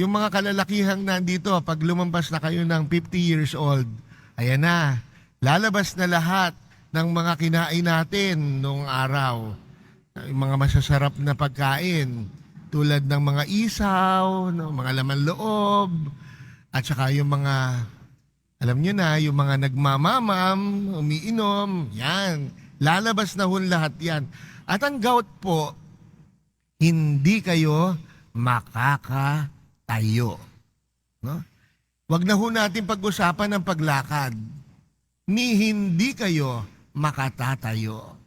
yung mga kalalakihang nandito, pag lumampas na kayo ng 50 years old, ayan na, lalabas na lahat ng mga kinain natin noong araw. Yung mga masasarap na pagkain, tulad ng mga isaw, no, mga laman loob, at saka yung mga, alam nyo na, yung mga nagmamamam, umiinom, yan. Lalabas na hun lahat yan. At ang gout po, hindi kayo makakatayo. No? Huwag na ho natin pag-usapan ng paglakad. Ni hindi kayo makatatayo.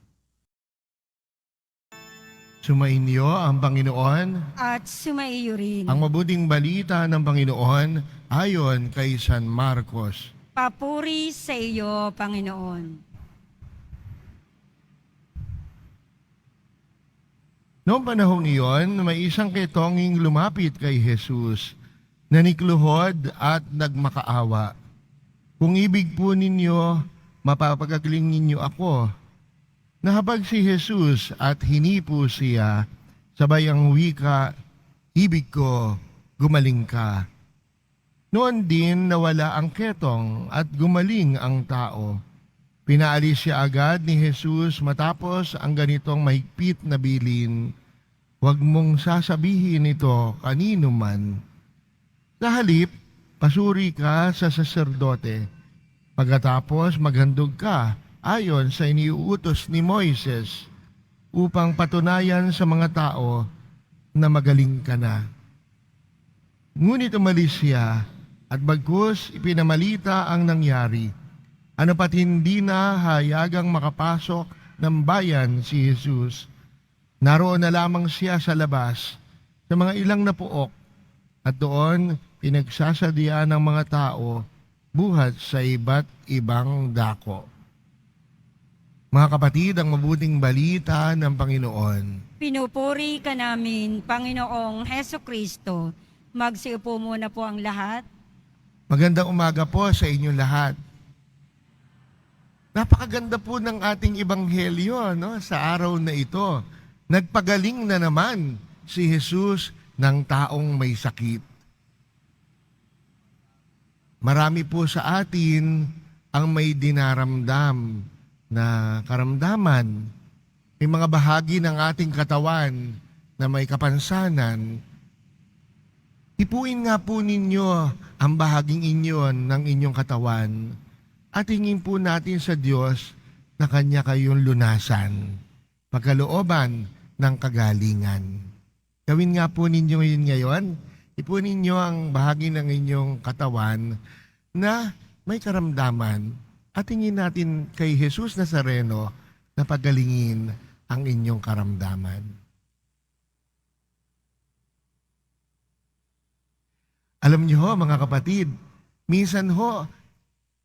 Sumainyo ang Panginoon, at sumaiyo rin. ang mabuting balita ng Panginoon ayon kay San Marcos. Papuri sa iyo, Panginoon. Noong panahong iyon, may isang ketonging lumapit kay Jesus, nanikluhod at nagmakaawa. Kung ibig po ninyo, mapapagagling ninyo ako. Nahabag si Jesus at hinipo siya, sabay ang wika, ibig ko, gumaling ka. Noon din nawala ang ketong at gumaling ang tao. Pinaalis siya agad ni Jesus matapos ang ganitong mahigpit na bilin. Huwag mong sasabihin ito kanino man. Sa halip, pasuri ka sa saserdote. Pagkatapos maghandog ka ayon sa iniuutos ni Moises upang patunayan sa mga tao na magaling ka na. Ngunit umalis siya at bagkus ipinamalita ang nangyari. Ano pat hindi na hayagang makapasok ng bayan si Jesus. Naroon na lamang siya sa labas sa mga ilang na puok at doon pinagsasadya ng mga tao buhat sa iba't ibang dako. Mga kapatid, ang mabuting balita ng Panginoon. Pinupuri ka namin, Panginoong Heso Kristo. Magsiupo muna po ang lahat. Magandang umaga po sa inyong lahat. Napakaganda po ng ating ebanghelyo no, sa araw na ito. Nagpagaling na naman si Jesus ng taong may sakit. Marami po sa atin ang may dinaramdam na karamdaman. May mga bahagi ng ating katawan na may kapansanan. Ipuin nga po ninyo ang bahaging inyon ng inyong katawan at hingin po natin sa Diyos na Kanya kayong lunasan, pagkalooban ng kagalingan. Gawin nga po ninyo yun ngayon. Ipunin ninyo ang bahagi ng inyong katawan na may karamdaman at hingin natin kay Jesus Nazareno na pagalingin ang inyong karamdaman. Alam niyo ho, mga kapatid, minsan ho,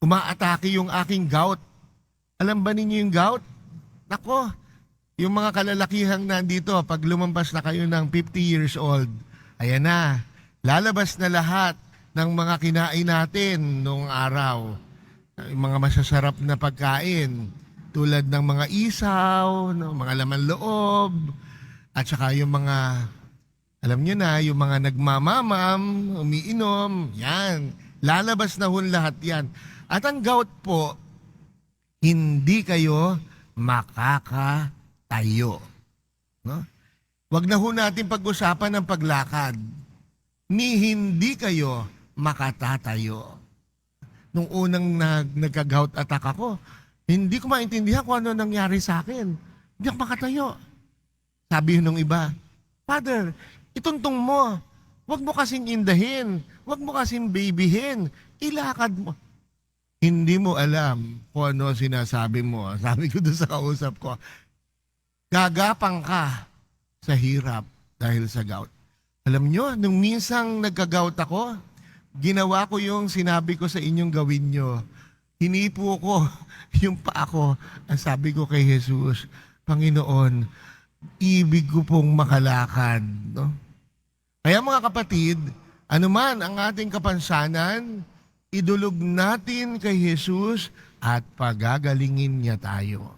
umaatake yung aking gout. Alam ba ninyo yung gout? Nako, yung mga kalalakihang nandito, pag lumampas na kayo ng 50 years old, ayan na, lalabas na lahat ng mga kinain natin noong araw. Yung mga masasarap na pagkain, tulad ng mga isaw, no, mga laman loob, at saka yung mga alam nyo na, yung mga nagmamamam, umiinom, yan. Lalabas na hun lahat yan. At ang gout po, hindi kayo makakatayo. No? Huwag na ho natin pag-usapan ng paglakad. Ni hindi kayo makatatayo. Nung unang nag, nagka-gout attack ako, hindi ko maintindihan kung ano nangyari sa akin. Hindi ako makatayo. Sabi nung iba, Father, ituntong mo. Huwag mo kasing indahin. Huwag mo kasing babyhin. Ilakad mo. Hindi mo alam kung ano sinasabi mo. Sabi ko doon sa kausap ko, gagapang ka sa hirap dahil sa gout. Alam nyo, nung minsang nagka-gout ako, ginawa ko yung sinabi ko sa inyong gawin nyo. Hinipo ko yung pa ako. Ang sabi ko kay Jesus, Panginoon, ibig ko pong makalakad. No? Kaya mga kapatid, anuman ang ating kapansanan, idulog natin kay Jesus at pagagalingin niya tayo.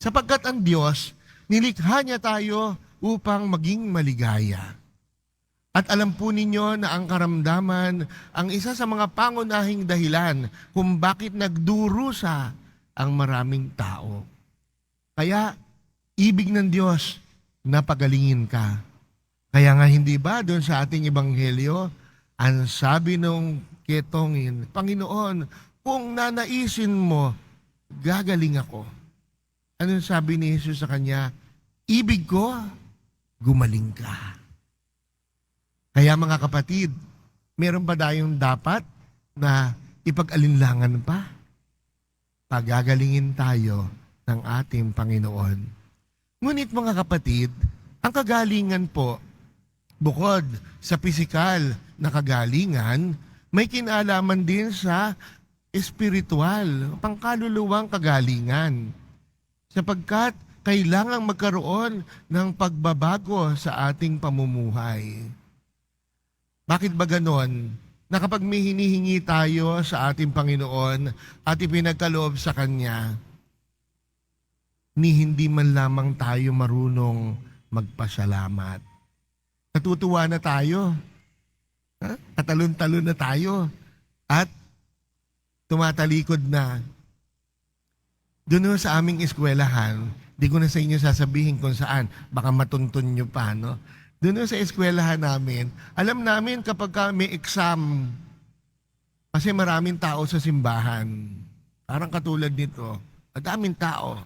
Sapagkat ang Diyos, nilikha niya tayo upang maging maligaya. At alam po ninyo na ang karamdaman ang isa sa mga pangunahing dahilan kung bakit nagdurusa ang maraming tao. Kaya, ibig ng Diyos na pagalingin ka. Kaya nga hindi ba doon sa ating ebanghelyo, ang sabi nung ketongin, Panginoon, kung nanaisin mo, gagaling ako. Anong sabi ni Jesus sa kanya? Ibig ko, gumaling ka. Kaya mga kapatid, meron ba tayong dapat na ipag-alinlangan pa? Pagagalingin tayo ng ating Panginoon. Ngunit mga kapatid, ang kagalingan po, bukod sa pisikal na kagalingan, may kinalaman din sa espiritual, pangkaluluwang kagalingan. Sapagkat kailangang magkaroon ng pagbabago sa ating pamumuhay. Bakit ba ganon? Na kapag may hinihingi tayo sa ating Panginoon at ipinagkaloob sa Kanya, ni hindi man lamang tayo marunong magpasalamat. Natutuwa na tayo. Ha? Katalon-talon na tayo. At tumatalikod na. Doon sa aming eskwelahan, di ko na sa inyo sasabihin kung saan, baka matuntun nyo pa, no? Doon sa eskwelahan namin, alam namin kapag ka may exam, kasi maraming tao sa simbahan. Parang katulad nito, madaming tao.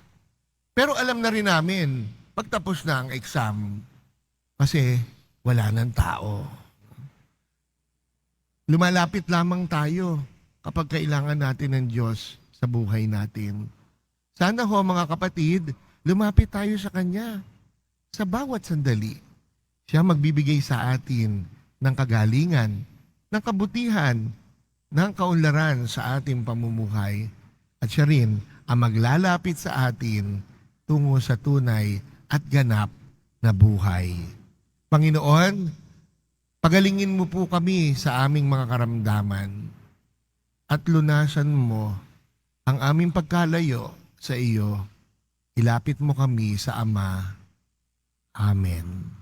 Pero alam na rin namin, pagtapos na ang exam, kasi wala nang tao. Lumalapit lamang tayo kapag kailangan natin ng Diyos sa buhay natin. Sana ho mga kapatid, lumapit tayo sa Kanya sa bawat sandali. Siya magbibigay sa atin ng kagalingan, ng kabutihan, ng kaunlaran sa ating pamumuhay. At siya rin ang maglalapit sa atin tungo sa tunay at ganap na buhay. Panginoon, pagalingin mo po kami sa aming mga karamdaman at lunasan mo ang aming pagkalayo sa iyo. Ilapit mo kami sa Ama. Amen.